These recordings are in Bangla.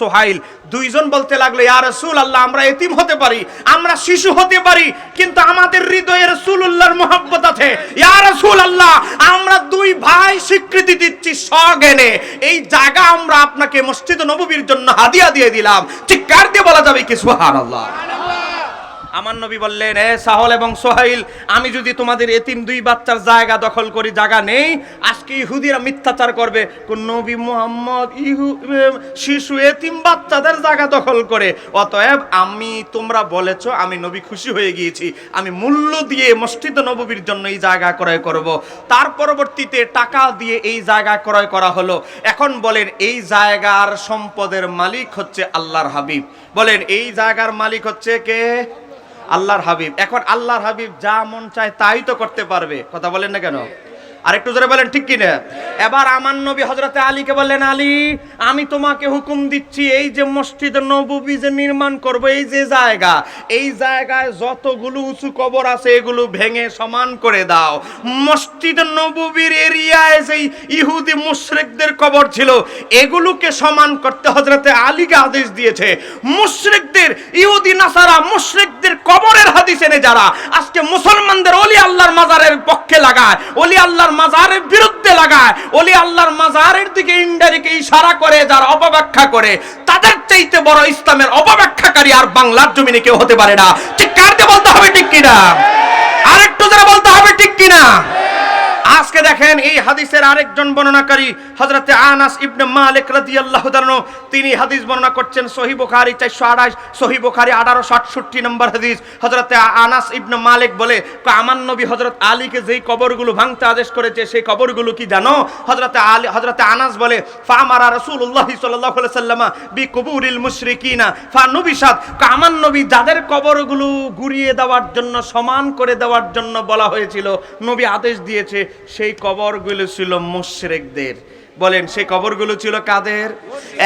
সোহাইল। দুইজন বলতে লাগল, ইয়া রাসূল আল্লাহ আমরা এতিম হতে পারি, আমরা শিশু হতে পারি, কিন্তু আমাদের হৃদয়ে রাসূলুল্লাহর মোহাব্বত আছে। ইয়া রাসূল আল্লাহ আমরা দুই ভাই স্বীকৃতি দিচ্ছি সগেনে এই জায়গা আমরা আপনাকে মসজিদ নববীর জন্য হাদিয়া দিয়ে দিলাম। চিৎকার দিয়ে বলা যাবে কি? সুবহানাল্লাহ। আমার নবী বললেন, এ সাহল এবং সোহাইল, আমি যদি তোমাদের এতিম দুই বাচ্চার জায়গা দখল করি, জায়গা নেই, আজকে ইহুদিরা মিথ্যাচার করবে। কোন নবী মোহাম্মদ ইহু শিশু এতিম বাচ্চাদের জায়গা দখল করে। অতএব আমি, তোমরা বলেছ, আমি নবী খুশি হয়ে গিয়েছি। আমি মূল্য দিয়ে মসজিদ নববীর জন্য এই জায়গা ক্রয় করব। তার পরবর্তীতে টাকা দিয়ে এই জায়গা ক্রয় করা হলো। এখন বলেন, এই জায়গার সম্পদের মালিক হচ্ছে আল্লাহর হাবিব। বলেন, এই জায়গার মালিক হচ্ছে কে? আল্লাহর হাবিব। এখন আল্লাহর হাবিব যা মন চায় তাই তো করতে পারবে। কথা বলেন না কেন? আরেকটু জোরে বলেন, ঠিক কিনা? এবার আমার নবী হজরতে আলীকে বললেন, আলী, আমি তোমাকে হুকুম দিচ্ছি, এই যে মসজিদ নববী যে নির্মাণ করব, এই যে জায়গা, এই জায়গায় যতগুলো উঁচু কবর আছে, এগুলো ভেঙে সমান করে দাও। মসজিদ নববীর এরিয়ায় যেই ইহুদি মুশরিকদের কবর ছিল, এগুলোকে সমান করতে হজরতে আলীকে আদেশ দিয়েছে। মুশরিকদের, ইহুদি নাসারা মুশরিকদের কবরের হাদিস এনে যারা, আজকে মুসলমানদের অলি আল্লাহর মাজারের পক্ষে লাগায়, অলি আল্লাহর মাজারের বিরুদ্ধে লাগায় অলি আল্লাহর মাজারের দিকে ইন্ডারিকে ইশারা করে, যার অপব্যাখ্যা করে, তাদের চাইতে বড় ইসলামের অপব্যাখ্যাকারী আর বাংলার জমিনে কেউ হতে পারে না। ঠিক কারতে বলতে হবে ঠিক কিনা আরেকটু যারা বলতে হবে ঠিক কিনা আজকে দেখেন এই হাদিসের আরেকজন বর্ণনাকারী হযরতে আনাস ইবনে মালিক রাদিয়াল্লাহু তাআলা তিনি হাদিস বর্ণনা করছেন সহি বুখারী 428 সহি বুখারী 1868 নম্বর হাদিস। হযরতে আনাস ইবনে মালিক বলে "ক, আমার নবী হযরত আলীকে যেই কবরগুলো ভাঙতে আদেশ করেছে সেই কবরগুলো কি জানো? হযরতে আলী হযরতে আনাস বলে ফামারা রাসূলুল্লাহ সাল্লাল্লাহু আলাইহি সাল্লাম বি কুবুরিল মুশরিকিনা ফানুবিশাত "ক, আমার নবী যাদের কবরগুলো গুড়িয়ে দেওয়ার জন্য সমান করে দেওয়ার জন্য বলা হয়েছিল নবী আদেশ দিয়েছে সেই কবরগুলো ছিল মুশরিকদের। বলেন, সেই কবরগুলো ছিল কাদের?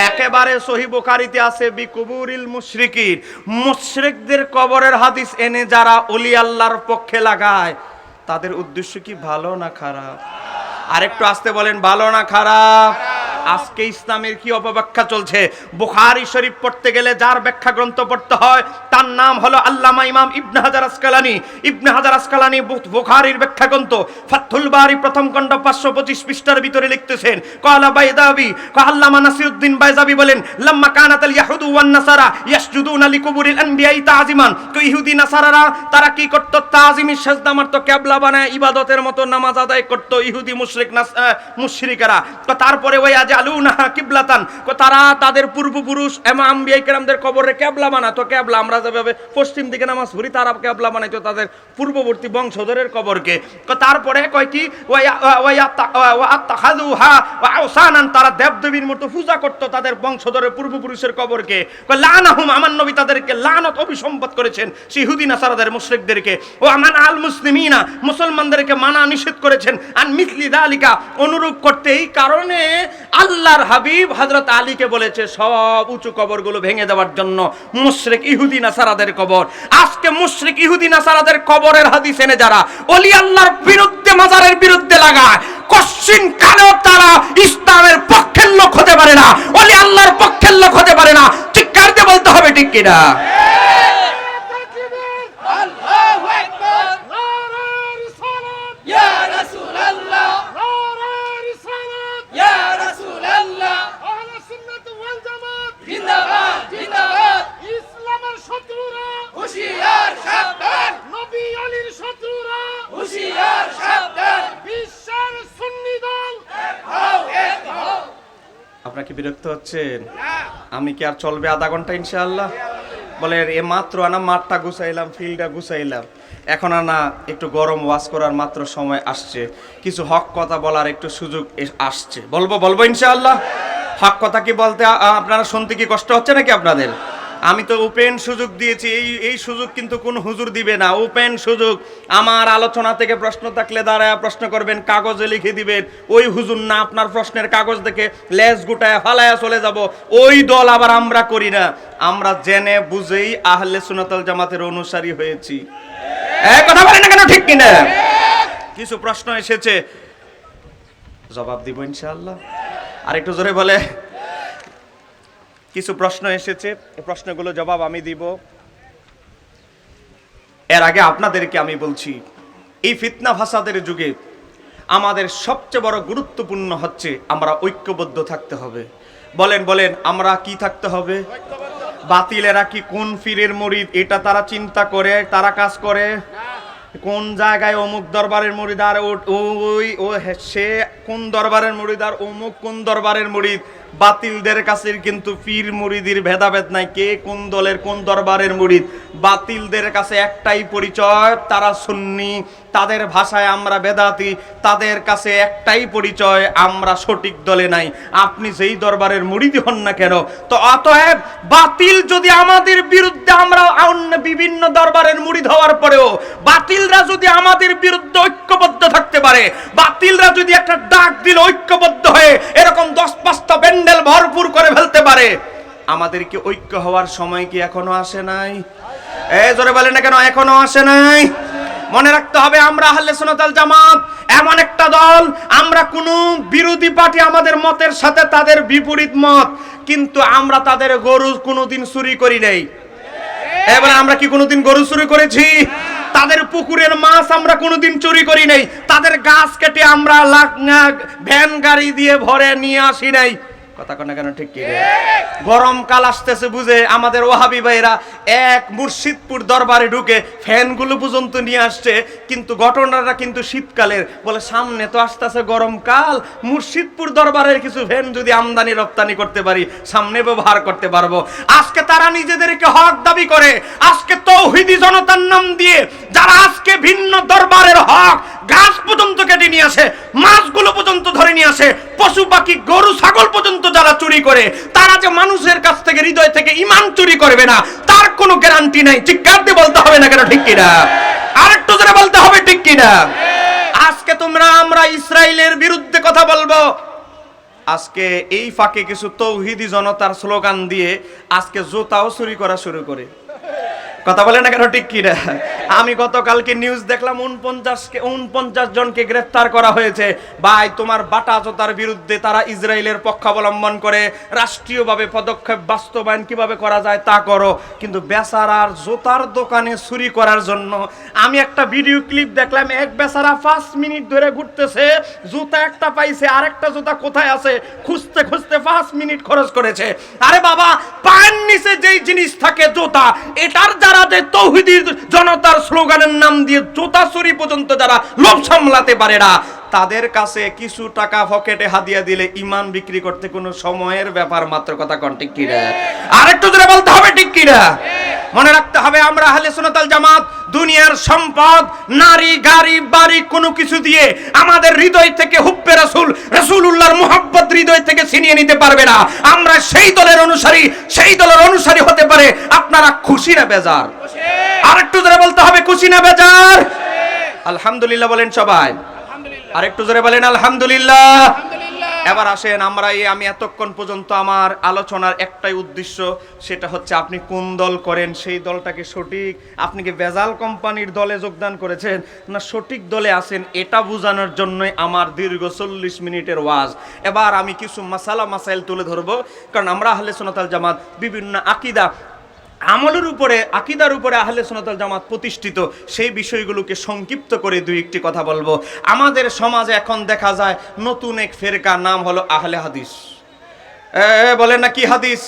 একেবারে সহি বোখারিতে আছে বি কুবুরিল মুশরিকিন। মুশরিকদের কবরের হাদিস এনে যারা অলি আল্লাহর পক্ষে লাগায়, তাদের উদ্দেশ্য কি, ভালো না খারাপ? আরেকটু আসতে বলেন, ভালো না খারাপ? আজকে ইসলামের কি অপব্যাখ্যা চলছে? বুখারী শরীফ পড়তে গেলে যার ব্যাখ্যা গ্রন্থ পড়তে হয় তার নাম হলো আল্লামা ইমাম ইবনে হাজার আসকালানি। ইবনে হাজার আসকালানি বুখারীর ব্যাখ্যা গ্রন্থ ফাথুল বারি প্রথম খণ্ড পাঁচশো পঁচিশ পৃষ্ঠার ভিতরে লিখতেছেন কলা বাইদাবি আল্লামা নাসিরউদ্দিন বাইজাবি বলেন, লাম্মা কানাত আল ইয়াহুদু ওয়ান নাসারা ইয়াসজুদুনা লিকুবুরিল আনবিয়াই তাজিমান তো ইহুদি নাসারারা, তারা কি করত? তাজিমি সেজদা মারতো, ক্যাবলা বানায়, ইবাদতের মতো নামাজ আদায় করত ইহুদি মুশরিক মুশরিকেরা। তো তারপরে ওই আজ আলুনা কিবলাতান তারা তাদের পূর্বপুরুষ, এমা আম্বিয়াই কেরামদের কবরে ক্যাবলা বানাতো, ক্যাবলা আমরা যেভাবে পশ্চিম দিকে নামাজ পড়ি, তারা ক্যাবলা বানাইতো তাদের পূর্ববর্তী বংশধরের কবরকে। তারপরে কয় কি তারা দেবদেবীর মতো পূজা করত তাদের বংশধরের পূর্বপুরুষের কবরকে। লানাহুম আমার নবী তাদেরকে লানত অভিসম্পাদ করেছেন সিহুদি নাসারাদের মুশরিকদেরকে। ও আমান আল মুসলিমিনা, মুসলমানদেরকে মানা নিষেধ করেছেন। আর মিসলি দালিকা, অনুরূপ করতে এই কারণে আল্লাহর হাবিব হযরত আলীকে বলেছে, সব উঁচু কবরগুলো ভেঙে দেওয়ার জন্য মুশরিক ইহুদি নাসারাদের কবর। আজকে মুশরিক ইহুদি নাসারাদের কবরের হাদিস এনে যারা অলি আল্লাহর বিরুদ্ধে, মাজারের বিরুদ্ধে লাগায়, কশ্চিন কালেও তারা ইসলামের পক্ষের লোক হতে পারে না অলি আল্লাহর পক্ষের লোক হতে পারে না। ঠিক দিয়ে বলতে হবে, ঠিক কিনা? শত্রুরা। হুশিয়ার সাবধান। নবী আলীর শত্রুরা। হুশিয়ার সাবধান। বিশ্বের সুন্নি দল। হও এক হও। আপনার কি বিরক্ত হচ্ছেন? আমি কি আর চলবে আধা ঘণ্টা ইনশাআল্লাহ? বলে এ মাত্র আনা মাঠটা গুছাইলাম ফিল্ডটা গুছাইলাম। এখন আনা একটু গরম ওয়াশ করার মাত্র সময় আসছে। কিছু হক কথা বলার একটু সুযোগ আসছে। বলব বলব ইনশাআল্লাহ? হক কথা কি বলতে আপনারা শুনতে কি কষ্ট হচ্ছে নাকি আপনাদের? আমি তো ওপেন সুযোগ দিয়েছি, এই এই সুযোগ কিন্তু কোন হুজুর দিবে না। ওপেন সুযোগ। আমার আলোচনা থেকে প্রশ্ন থাকলে দাঁড়ায় প্রশ্ন করবেন, কাগজে লিখে দিবেন। ওই হুজুর না আপনার প্রশ্নের কাগজ দেখে লেজ গুটায় ফালায়া চলে যাব। ওই দল আবার আমরা করি না। আমরা জেনে বুঝেই আহলে সুনাতল জামাতের অনুসারী হয়েছি। কথা বলেন না কেন? ঠিক কিনা? কিছু প্রশ্ন এসেছে। জবাব দিব ইনশাআল্লাহ। আর একটু জোরে বলে। কিছু প্রশ্ন এসেছে। এই প্রশ্নগুলো জবাব আমি দিব। এর আগে আপনাদেরকে আমি বলছি, এই ফিতনা ফাসাদের যুগে আমাদের সবচেয়ে বড় গুরুত্বপূর্ণ হচ্ছে আমরা ঐক্যবদ্ধ থাকতে হবে। বলেন বলেন, আমরা কি থাকতে হবে? বাতিলেরা কি কোন ফিরের মরিদ? এটা তারা চিন্তা করে, তারা কাজ করে। কোন জায়গায় অমুক দরবারের মুরিদ? আর ওই, ও সে কোন দরবারের মুরিদ আর অমুক কোন দরবারের মুরিদ? বাতিলদের কাছে কিন্তু পীর মুরিদির ভেদাভেদ নাই। কে কোন দলের কোন দরবারের মুরিদ? বাতিলদের কাছে একটাই পরিচয়, তারা সুন্নি। তাদের ভাষায় আমরা বেদাতি। তাদের কাছে একটাই পরিচয়, আমরা সঠিক দলে নাই। আপনি যেই দরবারের মুরিদি হন না কেন? তো অতএব বাতিল যদি আমাদের বিরুদ্ধে আমরা অন্য বিভিন্ন দরবারের মুরিদ হওয়ার পরেও, বাতিলরা যদি আমাদের বিরুদ্ধে ঐক্যবদ্ধ থাকতে পারে, বাতিলরা যদি একটা ডাক দিল ঐক্যবদ্ধ হয়ে এরকম দশ পাঁচটা প্যান্ডেল ভরপুর করে ফেলতে পারে। আমাদের কি ঐক্য হওয়ার সময় কি এখনও আসে নাই? এ, জোরে বলে না কেন, এখনও আসে নাই? মনে রাখতে হবে, আমরা আহলে সুন্নাতাল জামাত, এমন একটা দল, আমরা কোনো বিরোধী পার্টি আমাদের মতের সাথে তাদের বিপরীত মত, কিন্তু আমরা তাদের গরু কোনোদিন চুরি করি নাই। এবার আমরা কি কোনোদিন গরু চুরি করেছি? তাদের পুকুরের মাছ আমরা কোনোদিন চুরি করি নাই। তাদের গাছ কেটে আমরা ভ্যান গাড়ি দিয়ে ভরে নিয়ে আসি নাই। গরমকাল আসতেছে বুঝে, আমাদের ওহাবি ভাইরা এক মুর্শিদপুর দরবারে ঢুকে ফ্যানগুলো পর্যন্ত নিয়ে আসছে, কিন্তু ঘটনাটা কিন্তু শীতকালের। বলে, সামনে তো আসতেছে গরমকাল মুর্শিদপুর দরবারের কিছু ফ্যান যদি আমদানি রপ্তানি করতে পারি, সামনে ব্যবহার করতে পারব। আজকে তারা নিজেদেরকে হক দাবি করে, আজকে তৌহিদি জনতার নাম দিয়ে যারা আজকে ভিন্ন দরবারের হক গাছ পর্যন্ত কেটে নিয়ে আসে, মাছগুলো পর্যন্ত ধরে নিয়ে আসে, পশু পাখি, গরু, ছাগল পর্যন্ত যারা চুরি করে, তারা যে মানুষের কাছ থেকে হৃদয় থেকে ইমান চুরি করবে না, তার কোনো গ্যারান্টি নাই। চিৎকার দিয়ে বলতে হবে না কেন, ঠিক কিনা? আরেকটু জোরে বলতে হবে, ঠিক কিনা? আজকে তোমরা আমরা ইসরায়েলের বিরুদ্ধে কথা বলব। আজকে এই ফাঁকে কিছু তৌহিদি জনতার স্লোগান দিয়ে আজকে জোতাও চুরি করা শুরু করে। কথা বলে না কেন? ঠিক কি না? আমি গতকালকে নিউজ দেখলাম উনপঞ্চাশ উনপঞ্চাশ জনকে গ্রেফতার করা হয়েছে। ভাই, তোমার বাটা জোতার বিরুদ্ধে তারা ইসরায়েলের পক্ষাবলম্বন করে রাষ্ট্রীয়ভাবে পদক্ষেপ বাস্তবায়ন কীভাবে করা যায় তা করো। কিন্তু বেচারার জোতার দোকানে চুরি করার জন্য আমি একটা ভিডিও ক্লিপ দেখলাম, এক বেচারা পাঁচ মিনিট ধরে ঘুরতেছে, জুতা একটা পাইছে, আরেকটা জুতা কোথায় আছে? খুঁজতে খুঁজতে পাঁচ মিনিট খরচ করেছে। আরে বাবা, পায়ের নিচে যেই জিনিস থাকে জুতা, এটার যারা যে তৌহিদির জনতার স্লোগানের নাম দিয়ে চোতাচুরি পর্যন্ত যারা লোভ সামলাতে পারে না, তাদের কাছে কিছু টাকা পকেটে হাদিয়া দিলে ইমান বিক্রি করতে কোনো সময়ের ব্যাপার মাত্র কথা কন, ঠিক কিনা? আরেকটু জোরে বলতে হবে, ঠিক কিনা? মনে রাখতে হবে আমরা আহলে সোনাতাল জামাত দুনিয়ার সম্পদ নারী গাড়ি বাড়ি কোনো কিছু দিয়ে আমাদের হৃদয় থেকে হুব্বে রাসূল রাসূলুল্লাহর মুহাব্বত হৃদয় থেকে ছিনিয়ে নিতে পারবে না। আমরা সেই দলের অনুসারী সেই দলের অনুসারী হতে পারে। আপনারা খুশি না বেজার? আরেকটু জোরে বলতে হবে খুশি না বেজার? আলহামদুলিল্লাহ বলেন সবাই। আরেকটু জোরে বলেন আলহামদুলিল্লাহ। এবার আসেন আমরা এই আমি এতক্ষণ পর্যন্ত আমার আলোচনার একটাই উদ্দেশ্য, সেটা হচ্ছে আপনি কোন দল করেন, সেই দলটাকে সঠিক? আপনি কি বেজাল কোম্পানির দলে যোগদান করেছেন না সঠিক দলে আছেন, এটা বোঝানোর জন্যই আমার দীর্ঘ চল্লিশ মিনিটের ওয়াজ। এবার আমি কিছু মাসালা, মাসাইল তুলে ধরবো, কারণ আমরা আহলে সোনাতাল জামাত বিভিন্ন আকিদা আমলের উপরে, আকিদার উপরে আহলে সোনাতল জামাত প্রতিষ্ঠিত, সেই বিষয়গুলোকে সংক্ষিপ্ত করে দুই একটি কথা বলব। আমাদের সমাজে এখন দেখা যায় নতুন এক ফেরকা নাম হলো আহলে হাদিস। বলেন না কি হাদিস?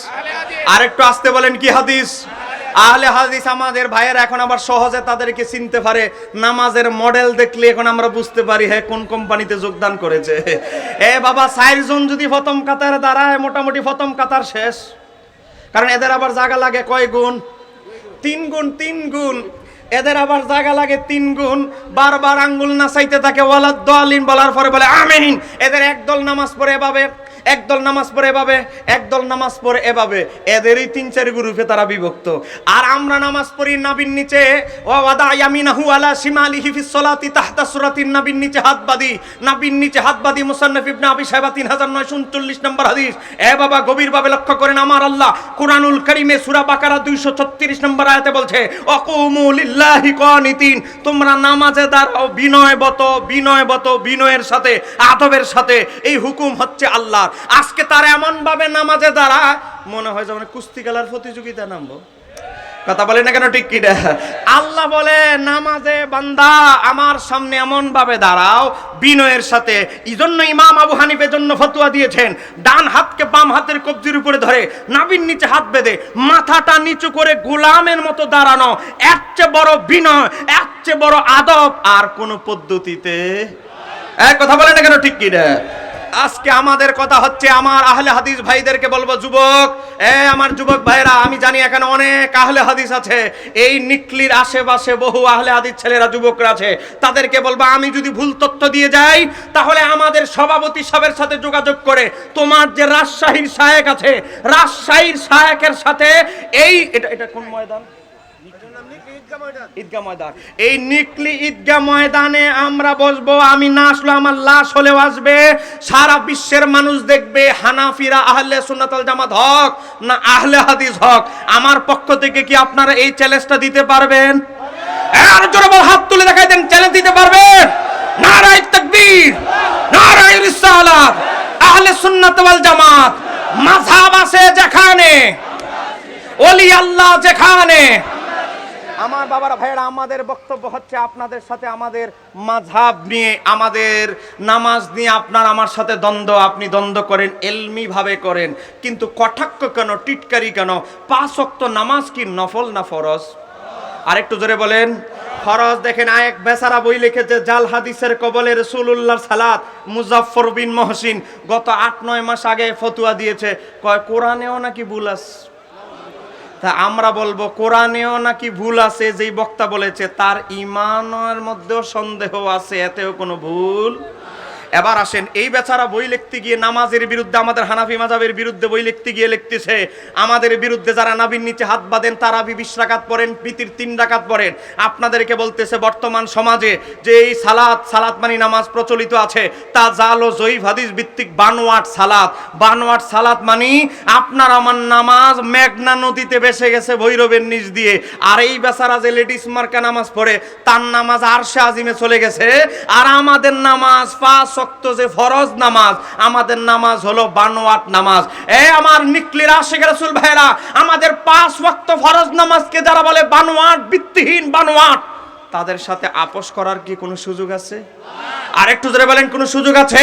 আরেকটু আসতে বলেন কি হাদিস? আহলে হাদিস আমাদের ভাইয়েরা এখন আবার সহজে তাদেরকে চিনতে পারে। নামাজের মডেল দেখলে এখন আমরা বুঝতে পারি হ্যাঁ কোন কোম্পানিতে যোগদান করেছে। এ, বাবা, চারজন যদি প্রথম কাতারে দাঁড়ায়, মোটামুটি প্রথম কাতার শেষ। কারণ এদের আবার জায়গা লাগে কয় গুণ? তিন গুণ তিন গুণ। এদের আবার জায়গা লাগে তিন গুণ। বারবার আঙ্গুল না নাচাইতে থাকে ওয়ালাদ দলিন বলার পরে বলে, আমিন। এদের একদল নামাজ পড়ে এভাবে একদল নামাজ পড়ে এভাবে, একদল নামাজ পড়ে এভাবে। এদেরই তিন চার গ্রুপে তারা বিভক্ত। আর আমরা নামাজ পড়ি নাবির নিচে ও ওয়াদা ইয়ামিনাহু আলা শিমালিহি ফিস সালাতি তাহতা সূরাতিন নাবির নিচে হাত বাঁধি। নাবির নিচে হাত বাঁধি মুসান্নাফ ইবনে আবি সাহেবা 3939 নম্বর হাদিস। এ বাবা, গভীরভাবে লক্ষ্য করেন আমার আল্লাহ কুরআনুল কারীমে সূরা বাকারা 236 নম্বর বলছে তোমরা নামাজে বিনয়ের সাথে, আদবের সাথে। এই হুকুম হচ্ছে আল্লাহর। আজকে তার এমন ভাবে নামাজে দাঁড়ায়, মনে হয় যেমন কুস্তি খেলার প্রতিযোগিতা নামবো। কথা বলে না কেন কি আল্লাহ বলে, নামাজে বান্দা, আমার সামনে এমন ভাবে দাঁড়াও, বিনয়ের সাথে। এই জন্য ইমাম আবু হানিফের জন্য ফতোয়া দিয়েছেন, ডান হাতকে বাম হাতের কবজির উপরে ধরে নাবির নিচে হাত বেঁধে, মাথাটা নিচু করে গোলামের মতো দাঁড়ানো। এর চেয়ে বড় বিনয়, এর চেয়ে বড় আদব আর কোন পদ্ধতিতে। এক কথা বলে না কেন কি আজকে আমাদের কথা হচ্ছে আমার আহলে হাদিস ভাইদেরকে বলব, যুবক, এ আমার যুবক ভাইরা, আমি জানি এখানে অনেক আহলে হাদিস আছে। এই নিকলির আশেপাশে বহু আহলে হাদিস ছেলেরা, যুবকরা আছে। তাদেরকে বলব, আমি যদি ভুল তথ্য দিয়ে যাই, তাহলে আমাদের সভাপতি সাহেবের সাথে যোগাযোগ করে, তোমার যে রাজশাহীর শায়েক আছে, রাজশাহীর শায়েকের সাথে এই এটা এটা কোন ময়দান? ঈদগাহ ময়দান। এই নিকলি ঈদগাহ ময়দানে আমরা বসবো আমি না আসলে আমার লাশ হলেও আসবে। সারা বিশ্বের মানুষ দেখবে হানাফিরা আহলে সুন্নাতাল জামাত হক না আহলে হাদিস হক। আমার পক্ষ থেকে কি আপনারা এই চ্যালেঞ্জটা দিতে পারবেন? আর জোরে বল হাত তুলে দেখাই দেন চ্যালেঞ্জ দিতে পারবেন? নারায় তাকবীর নারায় রিসালাত আহলে সুন্নাত ওয়াল জামাত। মাযহাব আছে যেখানে ওলি আল্লাহ যেখানে। আমার বাবারা, ভাইয়েরা, আমাদের বক্তব্য হচ্ছে আপনাদের সাথে আমাদের মাঝাব নিয়ে, আমাদের নামাজ নিয়ে আপনার আমার সাথে দ্বন্দ্ব, আপনি দ্বন্দ্ব করেন এলমি ভাবে করেন, কিন্তু কটাক্ষ কেন, টিটকারি কেন? পাঁচ অক্ত নামাজ কি নফল না ফরজ? আরেকটু জোরে বলেন, ফরজ দেখেন, আয়েক বেচারা বই লিখেছে, জাল হাদিসের কবলে রসুল্লাহ সালাত মুজাফর বিন মহসিন, গত আট নয় মাস আগে ফতুয়া দিয়েছে, কয়, কোরআনেও নাকি আছে তা আমরা বলব, কোরআনেও নাকি ভুল আছে, যেই বক্তা বলেছে, তার ইমানের মধ্যেও সন্দেহ আছে, এতেও কোনো ভুল এবার আসেন, এই বেচারা বই লিখতে গিয়ে নামাজের বিরুদ্ধে, আমাদের হানাফি মাজাবের বিরুদ্ধে বই লিখতে গিয়ে লিখতেছে। আমাদের বিরুদ্ধে যারা নাবির নিচে হাত বাঁধেন, তারা বিশ রাকাত পড়েন প্রীতির তিন রাকাত পড়েন। আপনাদেরকে বলতেছে, বর্তমান সমাজে যে এই সালাত সালাত মানি নামাজ প্রচলিত আছে, তা জাল ও জয়ীফ হাদিস ভিত্তিক বানোয়াট সালাত। বানোয়াট সালাত মানি আপনার আমার নামাজ মেঘনা নদীতে বেসে গেছে ভৈরবের নিচ দিয়ে। আর এই বেচারা যে লেডিস মার্কা নামাজ পড়ে, তার নামাজ আরশে আজিমে চলে গেছে। আর আমাদের নামাজ পাঁচ ওয়াক্ত যে ফরজ নামাজ, আমাদের নামাজ হলো বানোয়াট নামাজ। এ আমার নিকলির আশেখ রাসুল ভাইরা, আমাদের পাঁচ ওয়াক্ত ফরজ নামাজকে যারা বলে বানোয়াট, ভিত্তিহীন বানোয়াট তাদের সাথে আপোষ করার কি কোনো সুযোগ আছে? আর একটু ধরে বলেন, কোনো সুযোগ আছে?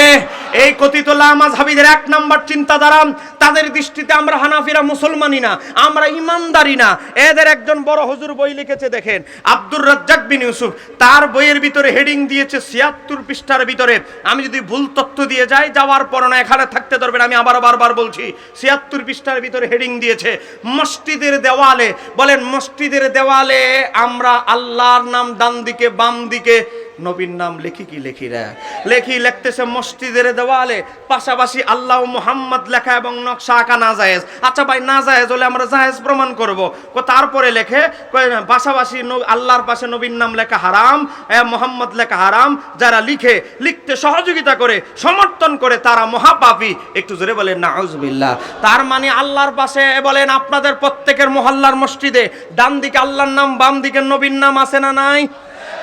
এই কথিত লামাজহাবিদের এক নাম্বার চিন্তাধারা, তাদের দৃষ্টিতে আমরা হানাফিরা মুসলমানই না, আমরা ইমানদারি না। এদের একজন বড় হুজুর বই লিখেছে, দেখেন, আব্দুর রাজ্জাক বিন ইউসুফ। তার বইয়ের ভিতরে হেডিং দিয়েছে ছিয়াত্তর পৃষ্ঠার ভিতরে। আমি যদি ভুল তথ্য দিয়ে যাই, যাওয়ার পর না, এখানে থাকতে ধরবেন, আমি আবার বারবার বলছি, ছিয়াত্তর পৃষ্ঠার ভিতরে হেডিং দিয়েছে, মসজিদের দেওয়ালে, বলেন, মসজিদের দেওয়ালে আমরা আল্লাহর নাম ডান দিকে বাম দিকে নবীর নাম লিখি কি লিখি রে? লেখি লিখতেছে মসজিদের দেওয়ালে, পাশাপাশি আল্লাহ মোহাম্মদ লেখা এবং নকশা আঁকা না জায়েজ। আচ্ছা ভাই, না জায়েজ হলে আমরা জায়েজ প্রমাণ করব। কো তারপরে লেখে পাশাপাশি আল্লাহর পাশে নবীর নাম লেখা হারাম মোহাম্মদ লেখা হারাম। যারা লিখে, লিখতে সহযোগিতা করে, সমর্থন করে, তারা মহাপাপী। একটু জোরে বলেন, নাউজুবিল্লাহ। তার মানে আল্লাহর পাশে বলেন আপনাদের প্রত্যেকের মহল্লার মসজিদে ডান দিকে আল্লাহর নাম, বাম দিকে নবীর নাম আছে না নাই?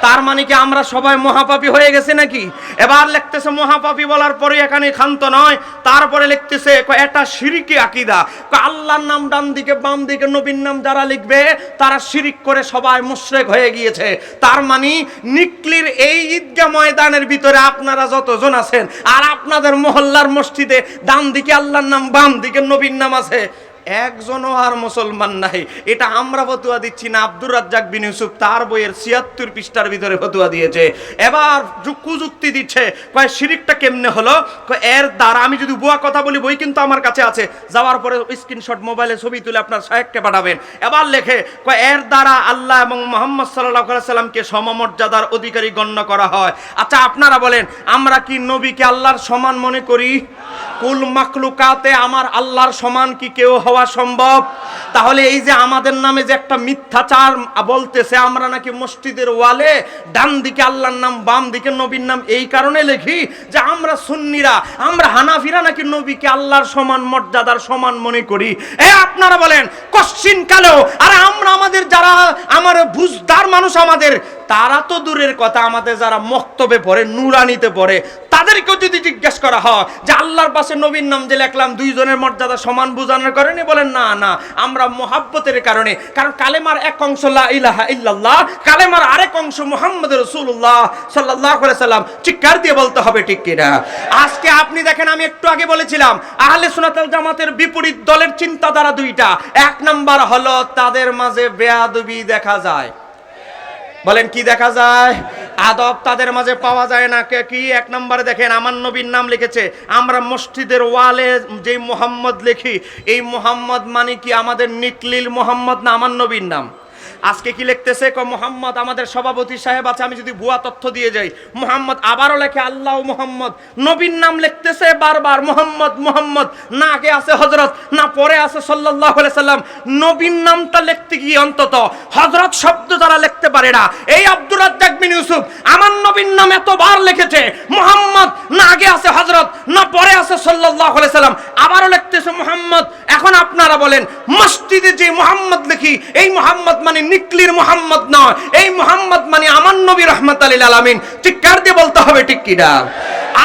তার মানে কি আমরা সবাই মহাপাপী হয়ে গেছে নাকি? এবার লিখতেছে, মহাপাপী বলার পরে এখানে ক্ষান্ত নয়। তারপরে লিখতেছে এটা শিরিকি আকিদা। আল্লাহর নাম ডান দিকে, বাম দিকে নবীর নাম যারা লিখবে, তারা শিরিক করে সবাই মুশরেক হয়ে গিয়েছে। তার মানে নিকলির এই ঈদগা ময়দানের ভিতরে আপনারা যতজন আছেন, আর আপনাদের মহল্লার মসজিদে ডান দিকে আল্লাহর নাম, বাম দিকে নবীর নাম আছে। একজনও আর মুসলমান নাই। এটা আমরা ফতুয়া দিচ্ছি না, আব্দুর রাজ্জাক বিন ইউসুফ তার বইয়ের ছিয়াত্তর পৃষ্ঠার ভিতরে ফতুয়া দিয়েছে। এবার কুযুক্তি দিচ্ছে, কয়, শিরিকটা কেমনে হলো? এর দ্বারা আমি যদি বুয়া কথা বলি, বই কিন্তু আমার কাছে আছে। যাওয়ার পরে স্ক্রিনশট মোবাইলে ছবি তুলে আপনার সাহেবকে পাঠাবেন। এবার লেখে, কয়, এর দ্বারা আল্লাহ এবং মোহাম্মদ সাল্লাহ সাল্লামকে সমমর্যাদার অধিকারী গণ্য করা হয়। আচ্ছা আপনারা বলেন, আমরা কি নবীকে আল্লাহর সমান মনে করি? কুল মাকলুকাতে আমার আল্লাহর সমান কি কেউ হওয়া সম্ভব? তাহলে এই যে আমাদের নামে যে একটা মিথ্যাচার বলতেছে, আমরা নাকি মসজিদের ওয়ালে ডান দিকে আল্লাহর নাম, বাম দিকে নবীর নাম, এই কারণে লিখি যে আমরা সুন্নিরা, আমরা হানাফিরা নাকি নবীকে আল্লাহর সমান মর্যাদার সমান মনে করি। এ আপনারা বলেন, কশ্চিন কালেও আর আমরা আমাদের যারা, আমার বুঝদার মানুষ আমাদের তারা তো দূরের কথা, আমাদের যারা মক্তবে পড়ে, নুরানিতে পড়ে, তাদেরকেও যদি জিজ্ঞেস করা হয় যে আল্লাহর পাশে নবীর নাম যে লেখলাম, দুইজনের মর্যাদা সমান বোঝানোর কারণে বলেন, না না, আমরা মোহাব্বতের কারণে। কারণ কালেমার এক অংশ ইলাহা ইল্লাল্লাহ, কালেমার আরেক অংশ, মুহাম্মদ রাসূলুল্লাহ সাল্লাল্লাহু আলাইহি সাল্লাম। চিৎকার দিয়ে বলতে হবে, ঠিক কিনা আজকে আপনি দেখেন, আমি একটু আগে বলেছিলাম, আহলে সুন্নাতুল জামাতের বিপরীত দলের চিন্তাধারা দুইটা। এক নাম্বার হলো, তাদের মাঝে বেয়াদবি দেখা যায়। বলেন, কি দেখা যায়? আদব তাদের মাঝে পাওয়া যায় না। কে কি? এক নম্বরে দেখেন, আমার নবীর নাম লিখেছে, আমরা মসজিদের ওয়ালে যে মোহাম্মদ লিখি, এই মোহাম্মদ মানে কি আমাদের নিকলিল মোহাম্মদ না আমার নবীর নাম? আজকে কি লিখতেছে? ক মোহাম্মদ, আমাদের সভাপতি সাহেব আছে, আমি যদি ভুয়া তথ্য দিয়ে যাই। মোহাম্মদ আবারও লেখে, আল্লাহ মোহাম্মদ। নবীর নাম লিখতেছে বারবার, মোহাম্মদ মোহাম্মদ। না আগে আছে হজরত না পরে আছে সাল্লাহ সাল্লাম। নবীর নামটা লিখতে গিয়ে অন্তত হজরত শব্দ যারা লিখতে পারে না, এই আব্দুর রাজ্জাক বিন ইউসুফ, আমার নবীর নাম এতবার লিখেছে, মোহাম্মদ। না আগে আছে হজরত না পরে আছে সাল্লাহ সাল্লাম। আবারও লিখতেছে মোহাম্মদ। এখন আপনারা বলেন, মসজিদে যে মোহাম্মদ লিখি, এই মোহাম্মদ মানে নিকলির মোহাম্মদ নয়। এই মোহাম্মদ মানে আমার নবী রহমত আলী আলামিন। চিৎকার দিয়ে বলতে হবে ঠিক কিনা?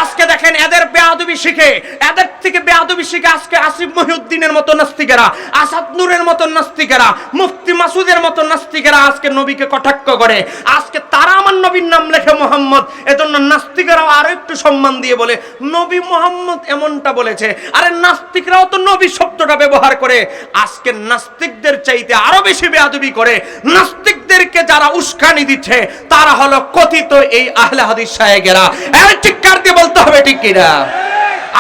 আজকে দেখেন এদের বেয়াদবি শিখে, এদের থেকে বেয়াদবি শিখে আজকে আসিফ মহিউদ্দিনের মতো নাস্তিকেরা, আসাদ নূরের মতো নাস্তিকেরা, মুফতি মাসুদের মতো নাস্তিকেরা আজকে নবীকে কটাক্ষ করে। আজকে তারা আমার নবীর নাম লেখে মোহাম্মদ। এজন্য নাস্তিকেরাও আরও একটু সম্মান দিয়ে বলে, নবী মোহাম্মদ এমনটা বলেছে। আরে নাস্তিকরাও তো নবী শব্দটা ব্যবহার করে। আজকে নাস্তিকদের চাইতে আরও বেশি বেয়াদবি করে। নাস্তিকদেরকে যারা উস্কানি দিচ্ছে, তারা হলো কথিত এই আহলে হাদিস সাহেবেরা। এই চিৎকার দিয়ে বলতে হবে, ঠিক কিনা?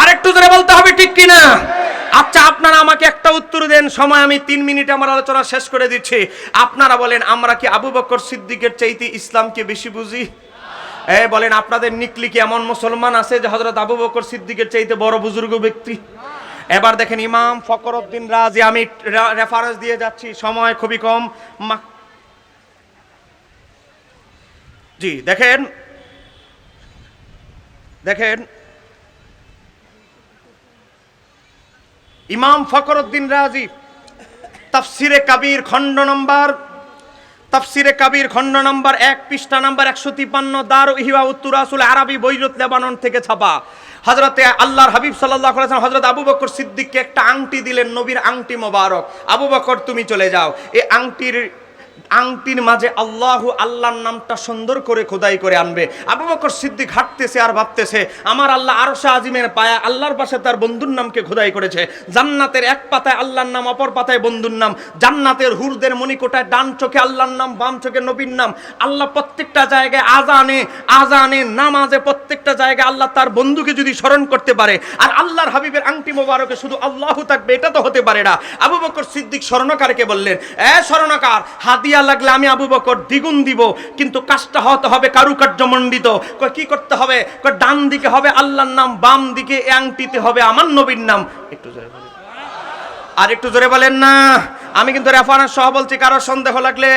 আরেকটু জোরে বলতে হবে, ঠিক কিনা? আচ্ছা আপনারা আমাকে একটা উত্তর দেন, সময় আমি তিন মিনিট আমার আলোচনা শেষ করে দিচ্ছি। আপনারা বলেন, আমরা কি আবু বকর সিদ্দিকের চাইতে ইসলামকে বেশি বুঝি? এ, বলেন, আপনাদের নিকলি কি এমন মুসলমান আছে যে হজরত আবু বকর সিদ্দিকের চাইতে বড় বুজুর্গ ব্যক্তি? এবার দেখেন, ইমাম ফকরউদ্দিন রাজি, আমি রেফারেন্স দিয়ে যাচ্ছি, সময় খুবই কম। জি, দেখেন দেখেন ইমাম ফখরুদ্দিন রাজি। তাফসিরে কাবির খণ্ড নম্বর। তাফসিরে কাবির খণ্ড নম্বর এক, পৃষ্ঠা নম্বর একশো তিপান্ন, দার ইহিবা উত্তর আসলে আরবি বৈরত লেবানন থেকে ছাপা। হজরতে আল্লাহর হাবিব সাল্লাহ হজরত আবু বকর সিদ্দিককে একটা আংটি দিলেন, নবীর আংটি মোবারক। আবু বকর, তুমি চলে যাও। এই আংটির আংটির মাঝে আল্লাহ আল্লাহর নামটা সুন্দর করে খোদাই করে আনবে। আবু বকর সিদ্দিক হাঁটতেছে আর ভাবতেছে, আমার আল্লাহ আরশে আজিমের পায়া আল্লাহর পাশে তার বন্ধুর নামকে খোদাই করেছে। জান্নাতের এক পাতায় আল্লাহর নাম, অপর পাতায় বন্ধুর নাম। জান্নাতের হুরদের মণিকোটায় ডান চোখে আল্লাহর নাম, বাম চোখে নবীর নাম। আল্লাহ প্রত্যেকটা জায়গায় আজানে আজানে নামাজে প্রত্যেকটা জায়গায় আল্লাহ তার বন্ধুকে যদি স্মরণ করতে পারে, আর আল্লাহর হাবিবের আংটি মোবারকে শুধু আল্লাহ থাকবে, এটা তো হতে পারে না। আবু বকর সিদ্দিক স্মরণকারকে বললেন, এ স্মরণকার হাদিয়া লাগলে আমি আবু বকর দ্বিগুণ দিব, কিন্তু কাজটা হতে হবে কারুকার্যমণ্ডিত। কি করতে হবে? ডান দিকে হবে আল্লাহর নাম, বাম দিকে আংটিতে হবে আমার নবীর নাম। একটু জোরে বলেন। আর একটু জোরে বলেন না। আমি কিন্তু রেফারেন্স সহ বলছি, কারও সন্দেহ লাগলে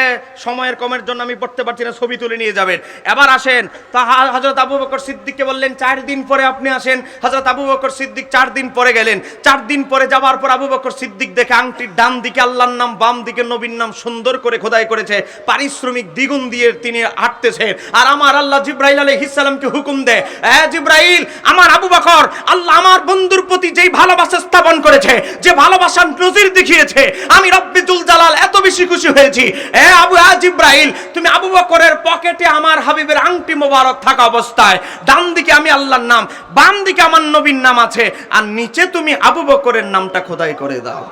সময়ের কমের জন্য আমি পড়তে পারছি না, ছবি তুলে নিয়ে যাবেন। এবার আসেন, তা হজরত আবু বকর সিদ্দিককে বললেন, চার দিন পরে আপনি আসেন। হজরত আবু বকর সিদ্দিক চার দিন পরে গেলেন। চার দিন পরে যাওয়ার পর আবু বকর সিদ্দিক দেখে আংটির ডান দিকে আল্লাহর নাম, বাম দিকে নবীর নাম সুন্দর করে খোদাই করেছে। পারিশ্রমিক দ্বিগুণ দিয়ে তিনি হাঁটতেছেন। আর আমার আল্লাহ জিব্রাইল আলাইহিস সালামকে হুকুম দেয় এ জিব্রাইল, আমার আবু বকর, আল্লাহ আমার বন্ধুর প্রতি যেই ভালোবাসা স্থাপন করেছে, যে ভালোবাসার নজির দেখিয়েছে, আমি রব্বিতুল জালাল, এত বেশি খুশি হয়েছি। এ আবু আজ ইব্রাহিল তুমি আবু বকরের পকেটে আমার হাবিবের আংটি মোবারক থাকা অবস্থায়, ডান দিকে আমি আল্লাহর নাম, বাম দিকে আমার নবীর নাম আছে, আর নিচে তুমি আবু বকরের নামটা খোদাই করে দাও।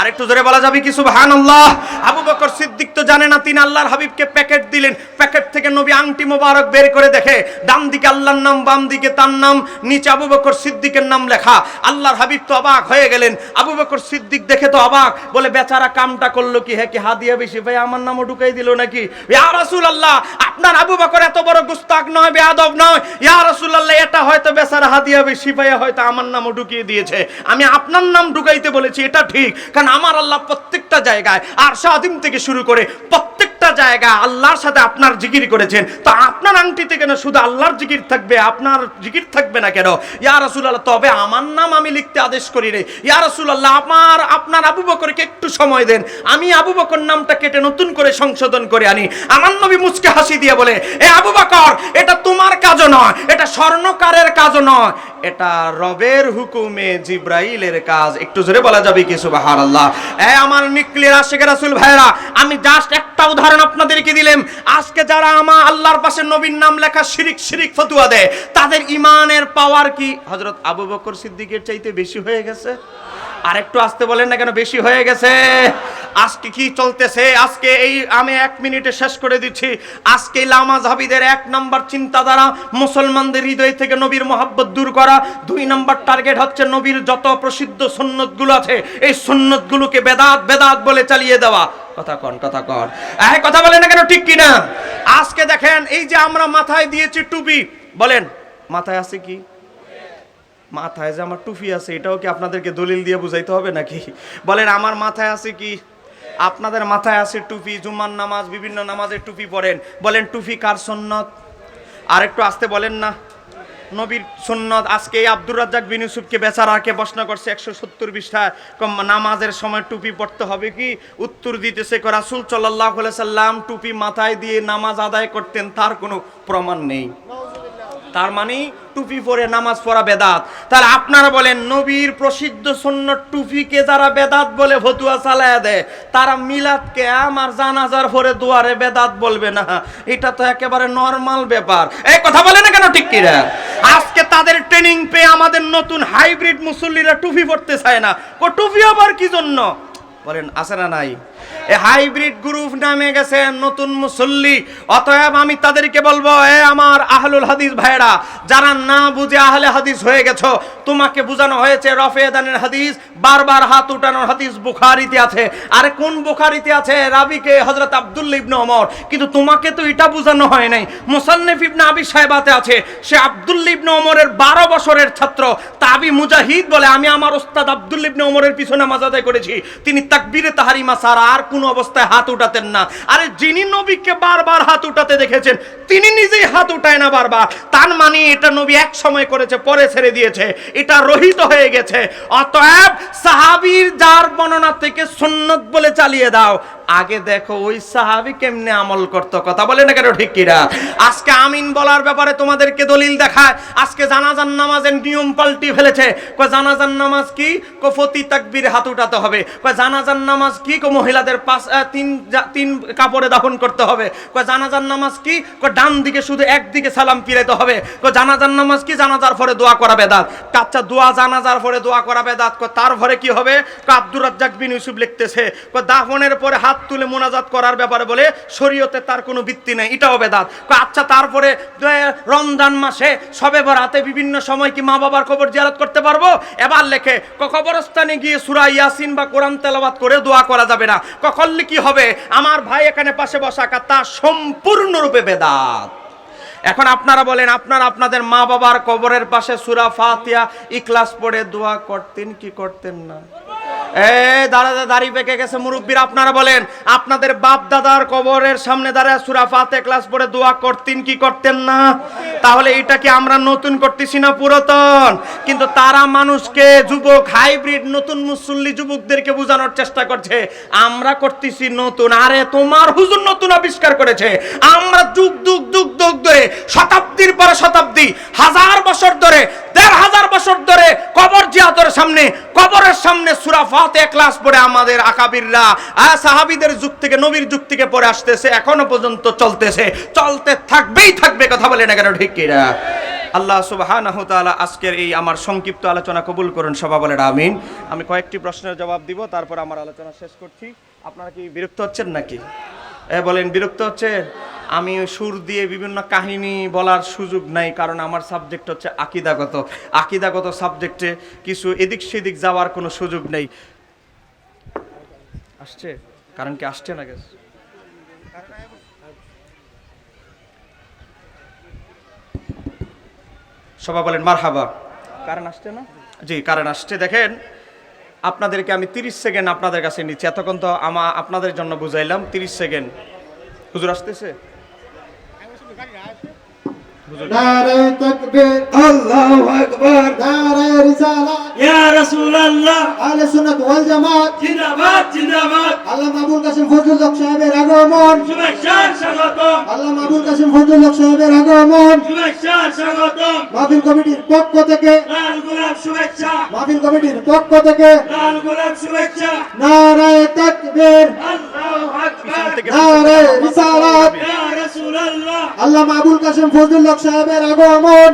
আর একটু জোরে বলা যাবে কি, সুবহানাল্লাহ? আবু বকর সিদ্দিক তো জানে না, তিনি আল্লাহর হাবিবকে প্যাকেট দিলেন। প্যাকেট থেকে নবী আংটি মোবারক বের করে দেখে ডান দিকে আল্লাহর নাম বাম দিকে তার নাম, নিচে আবু বকর সিদ্দিকের নাম লেখা। আল্লাহর হাবিব তো অবাক হয়ে গেলেন। আবু বকর সিদ্দিক দেখে তো অবাক, বলে, বেচারা কামটা করল কি? হ্যাঁ কি হাদিয়া বেশি? ভাই, আমার নামও ঢুকাই দিল নাকি? ইয়া রাসূলুল্লাহ, আপনার আবু বকর এত বড় গুস্তাক নয়, বেয়াদব নয়। ইয়া রাসূলুল্লাহ, এটা হয়তো বেচারা হাদিয়া বেশি, ভাইয়া, হয়তো আমার নামও ঢুকিয়ে দিয়েছে। আমি আপনার নাম ঢুকাইতে বলেছি, এটা ঠিক। কারণ আমার আল্লাহ প্রত্যেকটা জায়গায় আর সাদিম থেকে শুরু করে প্রত্যেকটা জায়গা আল্লাহর সাথে আপনার জিকির করেছেন। তো আপনার আংটিতে কেন শুধু আল্লাহর জিকির থাকবে, আপনার জিকির থাকবে না কেন? ইয়া রাসূলুল্লাহ, তবে আমার নাম আমি লিখতে আদেশ করি রে। ইয়া রাসূলুল্লাহ, আমার, আপনার আবু বকরকে একটু সময় দেন। আমি আবু বকর নামটা কেটে নতুন করে সংশোধন করে আনি। আমার নবী মুচকে হাসি দিয়ে বলে, এ আবু বকর, এটা তোমার কাজও নয়, এটা স্বর্ণকারের কাজও নয়। এটা রবের হুকুমে জিব্রাইলের কাজ। একটু জোরে বলা যাবে কি, সুবহানাল্লাহ? জাস্ট একটা উদাহরণ আপনাদেরকে আজকে যারা আমার আল্লাহর পাশে নাম লেখা শিরিক শিরিক ফতুয়া তাদের পাওয়ার কি? আবু চাইতে বেশি হয়ে গেছে? আর একটু আসতে বলেন না কেন, বেশি হয়ে গেছে। আজকে কি চলতেছে? আজকে এই আমি এক মিনিটে শেষ করে দিচ্ছি। আজকে লামাজ হাবিদের এক নাম্বার চিন্তাধারা, মুসলমানদের হৃদয় থেকে নবীর মোহাব্বত দূর করা। দুই নম্বর টার্গেট হচ্ছে নবীর যত প্রসিদ্ধ সুন্নতগুলো আছে, এই সুন্নতগুলোকে বেদাত বেদাত বলে চালিয়ে দেওয়া। কথা কন কথা কন। এই কথা বলেন না কেন, ঠিক কিনা? আজকে দেখেন, এই যে আমরা মাথায় দিয়েছি টুপি, বলেন, মাথায় আছে কি? মাথায় যে আমার টুপি আছে, এটাও কি আপনাদেরকে দলিল দিয়ে বুঝাইতে হবে নাকি? বলেন, আমার মাথায় আছে কি? আপনাদের মাথায় আছে টুপি জুম্মার নামাজ, বিভিন্ন নামাজের টুপি পরেন। বলেন, টুপি কার সন্ন্যত আর একটু আসতে বলেন না। নবীর সুন্নত, আজকে এই আব্দুর রাজ্জাক বিন ইউসুফকে বেচারাকে প্রশ্ন করছে, একশো সত্তর বিশটা নামাজের সময় টুপি পড়তে হবে কি? উত্তর দিতেছে রাসুল সাল্লাহ সাল্লাম টুপি মাথায় দিয়ে নামাজ আদায় করতেন, তার কোনো প্রমাণ নেই। তার মানে টুপি পরে নামাজ পড়া বেদাত। তাহলে আপনারা বলেন, নবীর প্রসিদ্ধ সুন্নত টুপিকে যারা বেদাত বলে ভতুয়া চালায়া দেয়, তারা মিলাদকে আমার জানাজার পরে দুয়ারে বেদাত বলবে না। এটা তো একেবারে নর্মাল ব্যাপার। এই কথা বলে না কেন ঠিক কিরা আজকে তাদের ট্রেনিং পেয়ে আমাদের নতুন হাইব্রিড মুসল্লিরা টুপি পড়তে চায় না। ও টুপি আবার কি জন্য? বলেন, আছে না নাই? হাইব্রিড গ্রুপ নামে গেছে নতুন মুসল্লি। অতএব আমি তাদেরকে বলব, এ আমার আহলুল হাদিস ভাইরা যারা না বুঝে আহলে হাদিস হয়ে তোমাকে বোঝানো হয়েছে রফেদানের হাদিস, বারবার হাত উঠানোর হাদিস বুখারিতে আছে। আরে কোন বুখারিতে আছে? রাবিকে আব্দুল্লাহ ইবনে ওমর। কিন্তু তোমাকে তো এটা বোঝানো হয় নাই। মুসান্নিফ ইবনে আবি সাহেবাতে আছে, সে আব্দুল্লাহ ইবনে ওমরের 12 বছরের ছাত্র। তাবি মুজাহিদ বলে, আমি আমার ওস্তাদ আব্দুল্লাহ ইবনে ওমরের পিছনে নামাজ করেছি। তিনি তাকবীরে তাহারিমা ছাড়া আর কোন অবস্থায় হাত উঠাতেন না। আরে যিনি নবীকে বারবার হাত উঠাতে দেখেছেন, তিনি নিজেই হাত উঠায় না বারবার। তার মানে এটা নবী এক সময় করেছে, পরে ছেড়ে দিয়েছে। এটা রহিত হয়ে গেছে। অতএব সাহাবীর যার বর্ণনা থেকে সুন্নত বলে চালিয়ে দাও। আগে দেখো ওই সাহাবী কেমনে আমল করতো, কথা বলে না কেন ঠিক কিরা আজকে আমিন বলার ব্যাপারে তোমাদেরকে দলিল দেখায়, আজকে জানাজান নামাজের নিয়ম পাল্টি ফেলেছে। কয় জানাজান নামাজ কি? কো ফতি তাকবীর হাত উঠাতে হবে। কয় জানাজান নামাজ কি? কো মহিলাদের পাঁচ তিন তিন কাপড়ে দাফন করতে হবে। কয় জানাজান নামাজ কি? কয় ডান দিকে শুধু একদিকে সালাম ফিরাইতে হবে। কয় জানাজান নামাজ কি? জানাজার পরে দোয়া করা বেদাত। কাচ্চা দোয়া জানাজার পরে দোয়া করা বেদাত। কয় তার পরে কি হবে? কয় আব্দুর রাজ্জাক বিন ইউসুফ লিখতেছে, কয় দাফনের পরে হাত তুলে মোনাজাত করার ব্যাপারে বলে শরীয়তে তার কোনো ভিত্তি নেই, এটাও বেদাত। আচ্ছা তারপরে রমজান মাসে সবে বরাতে বিভিন্ন সময় কি মা বাবার কবর জিয়ারত করতে পারব? এবার লেখে কবরস্থানে গিয়ে সূরা ইয়াসিন বা কোরআন তেলাওয়াত করে দোয়া করা যাবে না। ক করলে কি হবে? আমার ভাই এখানে পাশে বসা তা সম্পূর্ণরূপে বেদাত। এখন আপনারা বলেন, আপনারা আপনাদের মা বাবার কবরের পাশে সুরা ফাতিয়া ইখলাস পড়ে দোয়া করতেন কি করতেন না? আমরা করতেছি নতুন যুবকদেরকে বোঝানোর চেষ্টা করছে। আমরা করতেছি নতুন। আরে, তোমার হুজুর নতুন আবিষ্কার করেছে। আমরা যুগ যুগ যুগ যুগ ধরে, শতাব্দীর পরে শতাব্দী, হাজার বছর ধরে, দেড় হাজার বছর ধরে কবর জিয়াতের সামনে, কবরের সামনে সুরা ফাতে ক্লাস পড়ে আমাদের আকাবিররা। সাহাবীদের যুগ থেকে, নবীর যুগ থেকে পড়ে আসতেছে, এখনও পর্যন্ত চলতেছে। চলতে থাকবেই থাকবে, কথা বলে না কেন, ঠিক কিনা? আল্লাহ তাআলা আজকের এই আমার সংক্ষিপ্ত আলোচনা কবুল করুন সবা বলেন আমিন। আমি কয়েকটি প্রশ্নের জবাব দিব, তারপর আমার আলোচনা শেষ করছি। আপনারা কি বিরক্ত হচ্ছেন নাকি? এ, বলেন, বিরক্ত হচ্ছে আমি সুর দিয়ে বিভিন্ন কাহিনী বলার সুযোগ নাই, কারণ আমার সাবজেক্ট হচ্ছে আকিদাগত। আকিদাগত সাবজেক্টে কিছু এদিক সেদিক যাওয়ার কোনো সুযোগ নেই। আসছে? কারণ কি আসছে না গেছে? সবাই বলেন মার হাবা কারণ আসছে না? জি কারণ আসছে। দেখেন, আপনাদেরকে আমি তিরিশ সেকেন্ড আপনাদের কাছে নিচ্ছি। এতক্ষণ তো আমা, আপনাদের জন্য বুঝাইলাম। তিরিশ সেকেন্ড হুজুর আসতেছে? নারে তাকবীর। আল্লাহু আকবার। নারে রিসালাত। ইয়া রাসূলুল্লাহ। আহলে সুন্নাত ওয়াল জামাত। জিন্দাবাদ জিন্দাবাদ। আল্লামা আবুল কাসিম ফজলুল হক সাহেবের আগমন। শুভেচ্ছা স্বাগতম। আল্লামা আবুল কাসিম ফজলুল হক সাহেবের আগমন। শুভেচ্ছা স্বাগতম। মাহফিল কমিটির পক্ষ থেকে। লাল গোলাপ শুভেচ্ছা। মাহফিল কমিটির পক্ষ থেকে। লাল গোলাপ শুভেচ্ছা। নারে তাকবীর। আল্লাহু আকবার। নারে রিসালাত। আল্লামা আবুল কাসিম ফজলুল হক সাহেবের আগমন।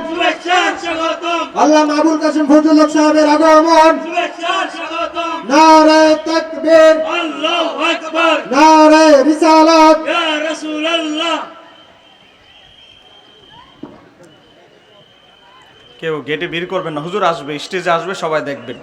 আল্লামা আবুল কাসিম ফজলুল হক সাহেবের আগমন। তাকবীর। আল্লাহু আকবার। নারে রিসালাত। ইয়া রাসূলুল্লাহ। কেউ গেটে বের করবেন না। হুজুর আসবে স্টেজে আসবে সবাই দেখবেন।